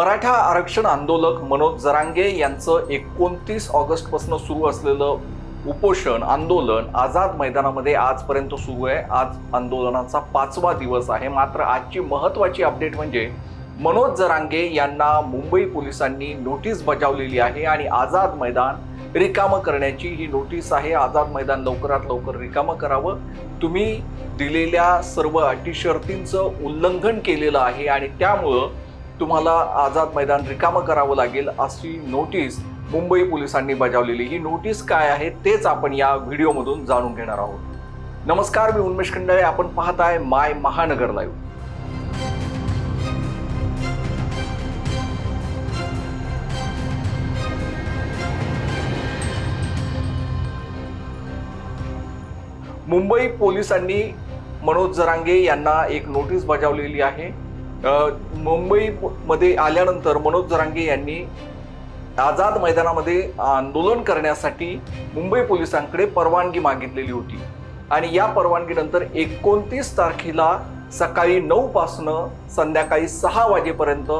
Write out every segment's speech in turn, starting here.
मराठा आरक्षण आंदोलक मनोज जरांगे यांचं एकोणतीस ऑगस्टपासून सुरू असलेलं उपोषण आंदोलन आझाद मैदानामध्ये आजपर्यंत सुरू आहे. आज आंदोलनाचा पाचवा दिवस आहे. मात्र आजची महत्त्वाची अपडेट म्हणजे मनोज जरांगे यांना मुंबई पोलिसांनी नोटीस बजावलेली आहे आणि आझाद मैदान रिकामं करण्याची ही नोटीस आहे. आझाद मैदान लवकरात लवकर रिकामं करावं. तुम्ही दिलेल्या सर्व अटी शर्तींचं उल्लंघन केलेलं आहे आणि त्यामुळं तुम्हाला आझाद मैदान रिकामं करावं लागेल अशी नोटीस मुंबई पोलिसांनी बजावलेली. ही नोटीस काय आहे तेच आपण या व्हिडिओमधून जाणून घेणार आहोत. नमस्कार मी उन्मेश खंडाळे. आपण पाहताय माय महानगर लाईव्ह मुंबई पोलिसांनी मनोज जरांगे यांना एक नोटीस बजावलेली आहे. मुंबईमध्ये आल्यानंतर मनोज जरांगे यांनी आझाद मैदानामध्ये आंदोलन करण्यासाठी मुंबई पोलिसांकडे परवानगी मागितलेली होती. आणि या परवानगीनंतर एकोणतीस तारखेला सकाळी नऊपासनं संध्याकाळी सहा वाजेपर्यंत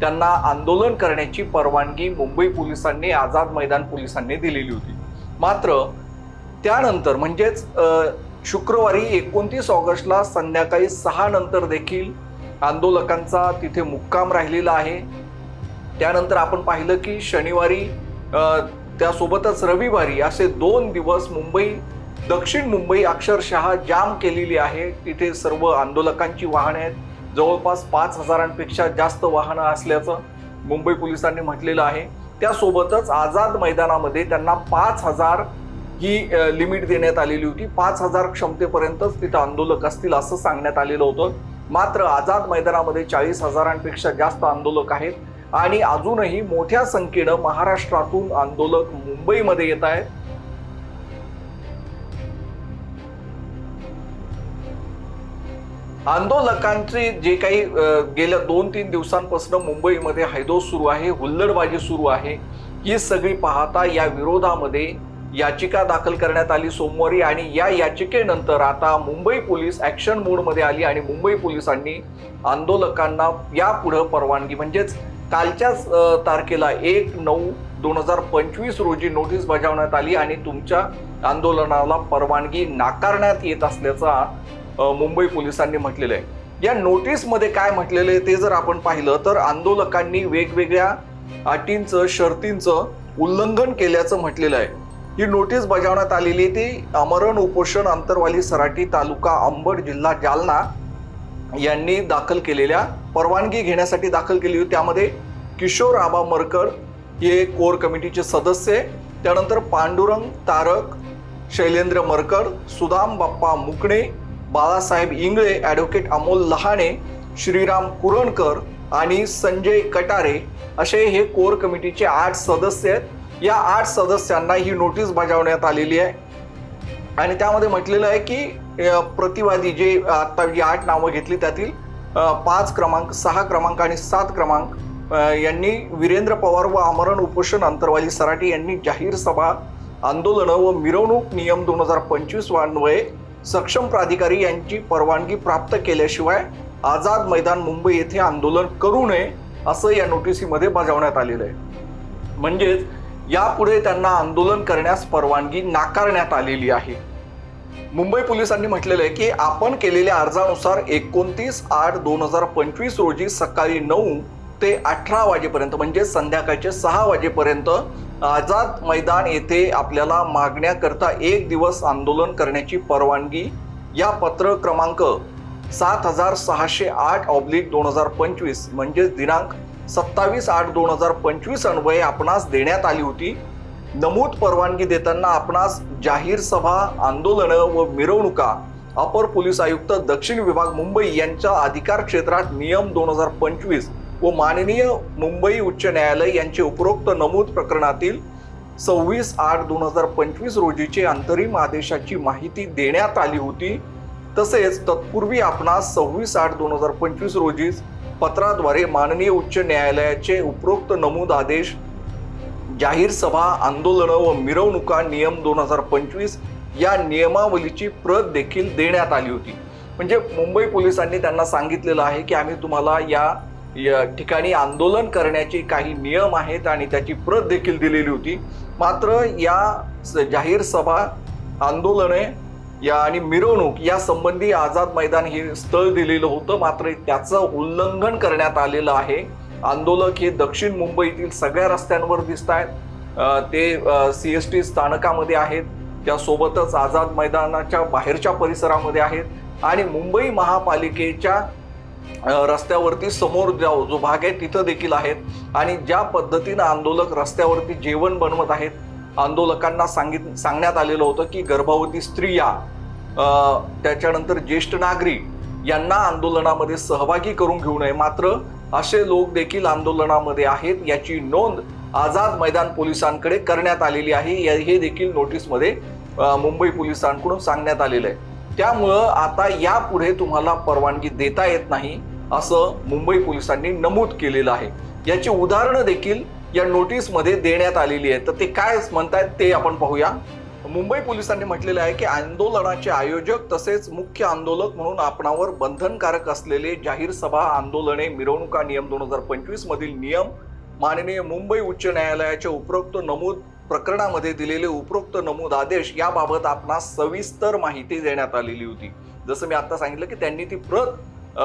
त्यांना आंदोलन करण्याची परवानगी मुंबई पोलिसांनी आझाद मैदान पोलिसांनी दिलेली होती. मात्र त्यानंतर म्हणजेच शुक्रवारी एकोणतीस ऑगस्टला संध्याकाळी सहा नंतर देखील आंदोलकांचा तिथे मुक्काम राहिलेला आहे. त्यानंतर आपण पाहिलं की शनिवारी त्यासोबतच रविवारी असे दोन दिवस मुंबई दक्षिण मुंबई अक्षरशः जाम केलेली आहे. तिथे सर्व आंदोलकांची वाहने आहेत. जवळपास पाच हजारांपेक्षा जास्त वाहनं असल्याचं मुंबई पोलिसांनी म्हटलेलं आहे. त्यासोबतच आझाद मैदानामध्ये त्यांना पाच हजार ही लिमिट देण्यात आलेली होती. पाच हजार क्षमतेपर्यंतच तिथं आंदोलक असतील असं सांगण्यात आलेलं होतं. मात्र आझाद मैदानामध्ये चाळीस हजारांपेक्षा जास्त आंदोलक आहेत. आणि अजूनही मोठ्या संख्येनं महाराष्ट्रातून आंदोलक मुंबईमध्ये येत आहेत. आंदोलकांचे जे काही गेल्या दोन तीन दिवसांपासून मुंबईमध्ये हैदोस सुरू आहे हुल्लडबाजी सुरू आहे. ही सगळी पाहता या विरोधामध्ये याचिका दाखल करण्यात आली सोमवारी आणि या याचिकेनंतर आता मुंबई पोलीस ॲक्शन मोडमध्ये आली आणि मुंबई पोलिसांनी आंदोलकांना यापुढं परवानगी म्हणजेच कालच्याच तारखेला एक नऊ दोन हजार पंचवीस रोजी नोटीस बजावण्यात आली आणि तुमच्या आंदोलनाला परवानगी नाकारण्यात येत असल्याचा मुंबई पोलिसांनी म्हटलेलं आहे. या नोटीसमध्ये काय म्हटलेलं आहे ते जर आपण पाहिलं तर आंदोलकांनी वेगवेगळ्या अटींचं शर्तींचं उल्लंघन केल्याचं म्हटलेलं आहे. ही नोटीस बजावण्यात आलेली ती अमरण उपोषण अंतरवाली सराटी तालुका अंबड जिल्हा जालना यांनी दाखल केलेल्या परवानगी घेण्यासाठी दाखल केली होती. त्यामध्ये किशोर आबा मरकर हे कोर कमिटीचे सदस्य त्यानंतर पांडुरंग तारक शैलेंद्र मरकर सुदाम बाप्पा मुकणे बाळासाहेब इंगळे ॲडव्होकेट अमोल लहाणे श्रीराम कुरणकर आणि संजय कटारे असे हे कोर कमिटीचे आठ सदस्य आहेत. या आठ सदस्यांना ही नोटीस बजावण्यात आलेली आहे. आणि त्यामध्ये म्हटलेलं आहे की प्रतिवादी जे आता जी आठ नावं घेतली त्यातील पाच क्रमांक सहा क्रमांक आणि सात क्रमांक यांनी वीरेंद्र पवार व आमरण उपोषण अंतरवाली सराटी यांनी जाहीर सभा आंदोलनं व मिरवणूक नियम दोन हजार पंचवीस अन्वये सक्षम प्राधिकारी यांची परवानगी प्राप्त केल्याशिवाय आझाद मैदान मुंबई येथे आंदोलन करू नये असं या नोटिसीमध्ये बजावण्यात आलेलं आहे. म्हणजेच यापुढे त्यांना आंदोलन करण्यास परवानगी नाकारण्यात आलेली आहे. मुंबई पोलिसांनी म्हटलेलं आहे की आपण केलेल्या अर्जानुसार एकोणतीस आठ दोन हजार पंचवीस रोजी सकाळी नऊ ते अठरा वाजेपर्यंत म्हणजे संध्याकाळचे सहा वाजेपर्यंत आझाद मैदान येथे आपल्याला मागण्याकरता एक दिवस आंदोलन करण्याची परवानगी या पत्र क्रमांक सात हजार सहाशे आठ ऑब्लिक दोन हजार पंचवीस म्हणजेच दिनांक सत्तावीस आठ दोन हजार पंचवीस अन्वये आपणास देण्यात आली होती. नमूद परवानगी देताना आपणास जाहीर सभा आंदोलनं व मिरवणुका अपर पोलीस आयुक्त दक्षिण विभाग मुंबई यांच्या अधिकार क्षेत्रात नियम दोन हजार पंचवीस व माननीय मुंबई उच्च न्यायालय यांचे उपरोक्त नमूद प्रकरणातील सव्वीस आठ दोन हजार पंचवीस रोजीचे अंतरिम आदेशाची माहिती देण्यात आली होती. तसेच तत्पूर्वी आपणास सव्वीस आठ दोन हजार पंचवीस रोजीच पत्राद्वारे माननीय उच्च न्यायालयाचे उपरोक्त नमूद आदेश जाहीर सभा आंदोलनं व मिरवणुका नियम दोन हजार पंचवीस या नियमावलीची प्रत देखील देण्यात आली होती. म्हणजे मुंबई पोलिसांनी त्यांना सांगितलेलं आहे की आम्ही तुम्हाला या या ठिकाणी आंदोलन करण्याचे काही नियम आहेत आणि त्याची प्रत देखील दिलेली होती. मात्र या स- जाहीर सभा आंदोलने या आणि मिरवणूक या संबंधी आझाद मैदान हे स्थळ दिलेलं होतं. मात्र त्याचं उल्लंघन करण्यात आलेलं आहे. आंदोलक हे दक्षिण मुंबईतील सगळ्या रस्त्यांवर दिसत आहेत. ते सी एस टी स्थानकामध्ये आहेत. त्यासोबतच आझाद मैदानाच्या बाहेरच्या परिसरामध्ये आहेत. आणि मुंबई महापालिकेच्या रस्त्यावरती समोर जो जो भाग आहे तिथं देखील आहेत. आणि ज्या पद्धतीनं आंदोलक रस्त्यावरती जेवण बनवत आहेत आंदोलकांना सांगित सांगण्यात आलेलं होतं की गर्भवती स्त्रिया त्याच्यानंतर ज्येष्ठ नागरिक यांना आंदोलनामध्ये सहभागी करून घेऊ नये. मात्र असे लोक देखील आंदोलनामध्ये आहेत याची नोंद आझाद मैदान पोलिसांकडे करण्यात आलेली आहे. या- हे देखील नोटीसमध्ये मुंबई पोलिसांकडून सांगण्यात आलेलं आहे. त्यामुळं आता यापुढे तुम्हाला परवानगी देता येत नाही असं मुंबई पोलिसांनी नमूद केलेलं आहे. याची उदाहरणं देखील या नोटीसमध्ये देण्यात आलेली आहे. तर ते काय म्हणतायत ते आपण पाहूया. मुंबई पोलिसांनी म्हटलेलं आहे की आंदोलनाचे आयोजक तसेच मुख्य आंदोलक म्हणून आपणावर बंधनकारक असलेले जाहीर सभा आंदोलने मिरवणुका नियम दोन हजार पंचवीस मधील नियम माननीय मुंबई उच्च न्यायालयाच्या उपरोक्त नमूद प्रकरणामध्ये दिलेले उपरोक्त नमूद आदेश याबाबत आपणास सविस्तर माहिती देण्यात आलेली होती. जसं मी आता सांगितलं की त्यांनी ती प्रत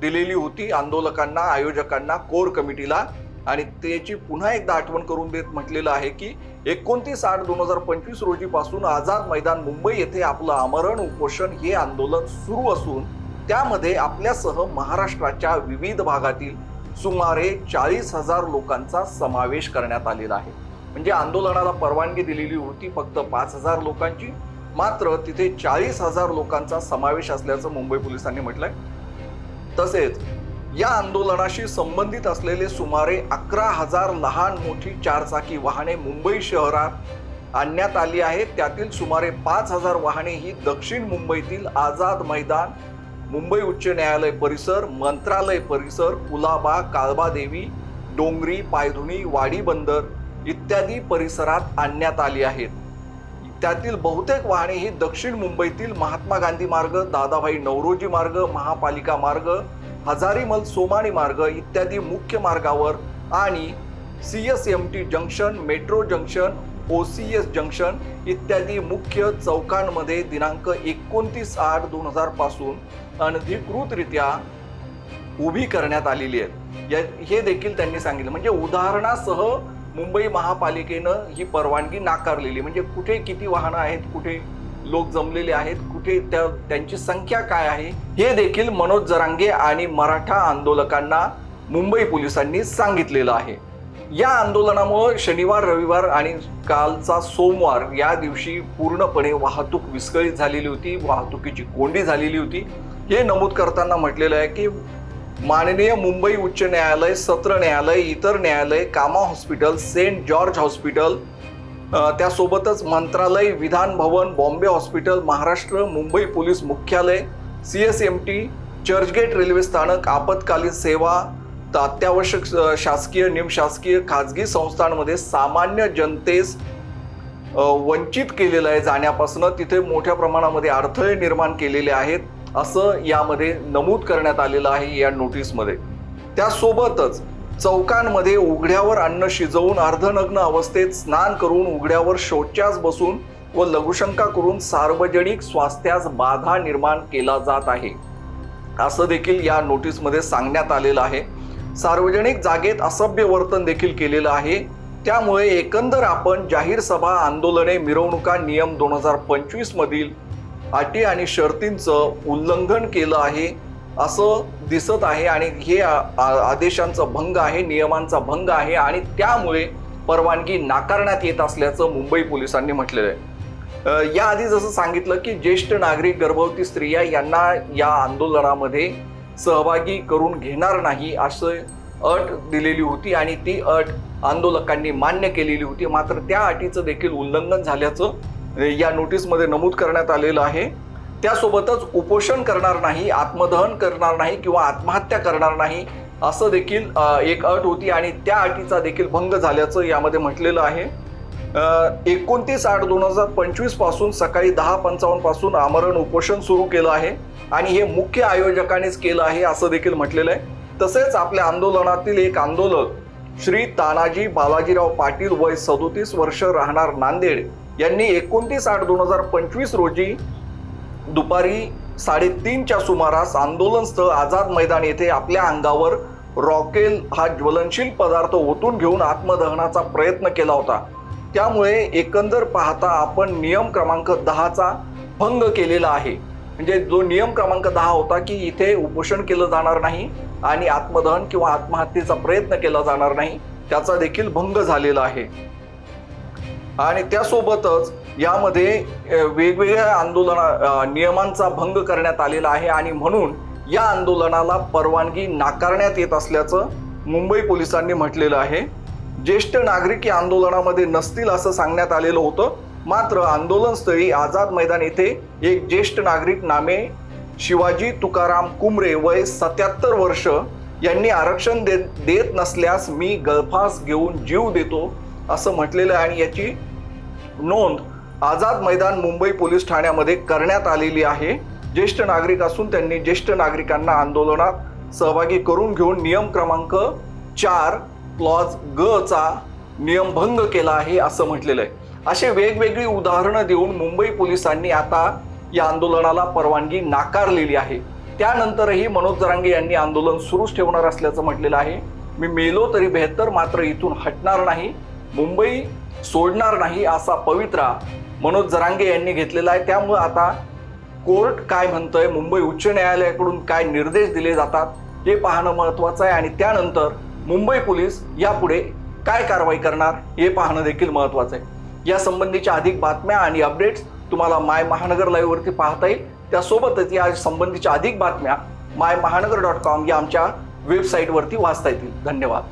दिलेली होती आंदोलकांना आयोजकांना कोर कमिटीला. आणि त्याची पुन्हा एकदा आठवण करून देत म्हटलेलं आहे की एकोणतीस आठ दोन हजार पंचवीस रोजी पासून आझाद मैदान मुंबई येथे आपलं आमरण उपोषण हे आंदोलन सुरू असून त्यामध्ये आपल्यासह महाराष्ट्राच्या विविध भागातील सुमारे चाळीस हजार लोकांचा समावेश करण्यात आलेला आहे. म्हणजे आंदोलनाला परवानगी दिलेली होती फक्त पाच हजार लोकांची. मात्र तिथे चाळीस हजार लोकांचा समावेश असल्याचं मुंबई पोलिसांनी म्हटलंय. तसेच या आंदोलनाशी संबंधित असलेले सुमारे अकरा हजार लहान मोठी चारचाकी वाहने मुंबई शहरात आणण्यात आली आहेत. त्यातील सुमारे पाच हजार वाहने ही दक्षिण मुंबईतील आझाद मैदान मुंबई उच्च न्यायालय परिसर मंत्रालय परिसर कुलाबा काळबादेवी डोंगरी पायधुणी वाडी बंदर इत्यादी परिसरात आणण्यात आली आहेत. त्यातील बहुतेक वाहने ही दक्षिण मुंबईतील महात्मा गांधी मार्ग दादाभाई नवरोजी मार्ग महापालिका मार्ग हजारीमल सोमाणी मार्ग इत्यादी मुख्य मार्गावर आणि C S M T junction metro junction O C S junction इत्यादी मुख्य चौकांमध्ये दिनांक एकोणतीस आठ दोन हजारपासून अनधिकृतरित्या उभी करण्यात आलेली आहेत. या हे देखील त्यांनी सांगितलं. म्हणजे उदाहरणासह मुंबई महापालिकेनं ही परवानगी नाकारलेली. म्हणजे कुठे किती वाहनं आहेत कुठे लोक जमलेले आहेत. कुठे त्या त्यांची संख्या काय आहे हे देखील मनोज जरांगे आणि मराठा आंदोलकांना मुंबई पोलिसांनी सांगितलेलं आहे. या आंदोलनामुळे शनिवार रविवार आणि कालचा सोमवार या दिवशी पूर्णपणे वाहतूक विस्कळीत झालेली होती. वाहतुकीची कोंडी झालेली होती. हे नमूद करताना म्हटलेलं आहे की माननीय मुंबई उच्च न्यायालय सत्र न्यायालय इतर न्यायालय कामा हॉस्पिटल सेंट जॉर्ज हॉस्पिटल त्यासोबतच मंत्रालय Vidhan Bhavan Bombay hospital Maharashtra Mumbai police मुख्यालय C S M T Churchgate railway स्थानक आपत्कालीन सेवा त- अत्यावश्यक शासकीय निमशासकीय खाजगी संस्थांमध्ये सामान्य जनतेस वंचित केलेलं आहे जाण्यापासून. तिथे मोठ्या प्रमाणामध्ये अडथळे निर्माण केलेले आहेत असं यामध्ये नमूद करण्यात आलेलं आहे या नोटीसमध्ये. त्यासोबतच चौकांमध्ये उघड्यावर अन्न शिजवून अर्धनग्न अवस्थेत स्नान करून उघड्यावर शौचास बसून व लघुशंका करून सार्वजनिक स्वास्थ्यास बाधा निर्माण केला जात आहे. असं देखील या नोटीसमध्ये सांगण्यात आलेलं आहे. सार्वजनिक जागेत असभ्य वर्तन देखील केलेलं आहे. त्यामुळे एकंदर आपण जाहीर सभा आंदोलने मिरवणुका नियम दोन हजार पंचवीस मधील अटी आणि शर्तींचं उल्लंघन केलं आहे. असं दिसत आहे आणि हे आ- आ- आदेशांचा भंग आहे नियमांचा भंग आहे आणि त्यामुळे परवानगी नाकारण्यात येत असल्याचं मुंबई पोलिसांनी म्हटलेलं आहे. याआधी जसं सांगितलं की ज्येष्ठ नागरिक गर्भवती स्त्रिया यांना या आंदोलनामध्ये सहभागी करून घेणार नाही असं अट दिलेली होती आणि ती अट आंदोलकांनी मान्य केलेली होती. मात्र त्या अटीचं देखील उल्लंघन झाल्याचं या नोटीसमध्ये नमूद करण्यात आलेलं आहे. त्यासोबतच उपोषण करणार नाही आत्मदहन करणार नाही किंवा आत्महत्या करणार नाही असं देखील एक अट होती आणि त्या अटीचा देखील भंग झाल्याचं यामध्ये म्हटलेलं आहे. एकोणतीस आठ दोन हजार पंचवीसपासून सकाळी दहा पंचावन्नपासून आमरण उपोषण सुरू केलं आहे आणि हे मुख्य आयोजकानेच केलं आहे असं देखील म्हटलेलं आहे. तसेच आपल्या आंदोलनातील एक आंदोलक श्री तानाजी बालाजीराव पाटील वय सदोतीस वर्ष राहणार नांदेड यांनी एकोणतीस आठ दोन हजार पंचवीस रोजी दुपारी साडेतीनच्या सुमारास आंदोलनस्थळ आझाद मैदान येथे आपल्या अंगावर रॉकेल हा ज्वलनशील पदार्थ ओतून घेऊन आत्मदहनाचा प्रयत्न केला होता. त्यामुळे एकंदर पाहता आपण नियम क्रमांक दहाचा भंग केलेला आहे. म्हणजे जो नियम क्रमांक दहा होता की इथे उपोषण केलं जाणार नाही आणि आत्मदहन किंवा आत्महत्येचा प्रयत्न केला जाणार नाही त्याचा देखील भंग झालेला आहे. आणि त्यासोबतच यामध्ये वेगवेगळ्या आंदोलना नियमांचा भंग करण्यात आलेला आहे आणि म्हणून या आंदोलनाला परवानगी नाकारण्यात येत असल्याचं मुंबई पोलिसांनी म्हटलेलं आहे. ज्येष्ठ नागरिक या आंदोलनामध्ये नसतील असं सांगण्यात आलेलं होतं. मात्र आंदोलनस्थळी आझाद मैदान येथे एक ज्येष्ठ नागरिक नामे शिवाजी तुकाराम कुमरे वय सत्याहत्तर वर्ष यांनी आरक्षण देत देत नसल्यास मी गळफास घेऊन जीव देतो असं म्हटलेलं आहे आणि याची नोंद आझाद मैदान मुंबई पोलीस ठाण्यामध्ये करण्यात आलेली आहे. ज्येष्ठ नागरिक असून त्यांनी ज्येष्ठ नागरिकांना आंदोलनात सहभागी करून घेऊन नियम क्रमांक चार क्लॉज ग चा नियमभंग केला आहे असं म्हटलेलं आहे. असे वेगवेगळी उदाहरणं देऊन मुंबई पोलिसांनी आता या आंदोलनाला परवानगी नाकारलेली आहे. त्यानंतरही मनोज जरांगे यांनी आंदोलन सुरूच ठेवणार असल्याचं म्हटलेलं आहे. मी मेलो तरी बेहतर मात्र इथून हटणार नाही. मुंबई सोडणार नाही असा पवित्रा मनोज जरांगे यांनी घेतलेला आहे. त्यामुळे आता कोर्ट काय म्हणतोय मुंबई उच्च न्यायालयाकडून काय निर्देश दिले जातात हे पाहणं महत्वाचं आहे. आणि त्यानंतर मुंबई पोलीस यापुढे काय कारवाई करणार हे पाहणं देखील महत्वाचं आहे. या संबंधीच्या अधिक बातम्या आणि अपडेट्स तुम्हाला माय महानगर लाईव्हवरती पाहता येईल. त्यासोबतच या संबंधीच्या अधिक बातम्या माय महानगर डॉट कॉम या आमच्या वेबसाईटवरती वाचता येतील. धन्यवाद.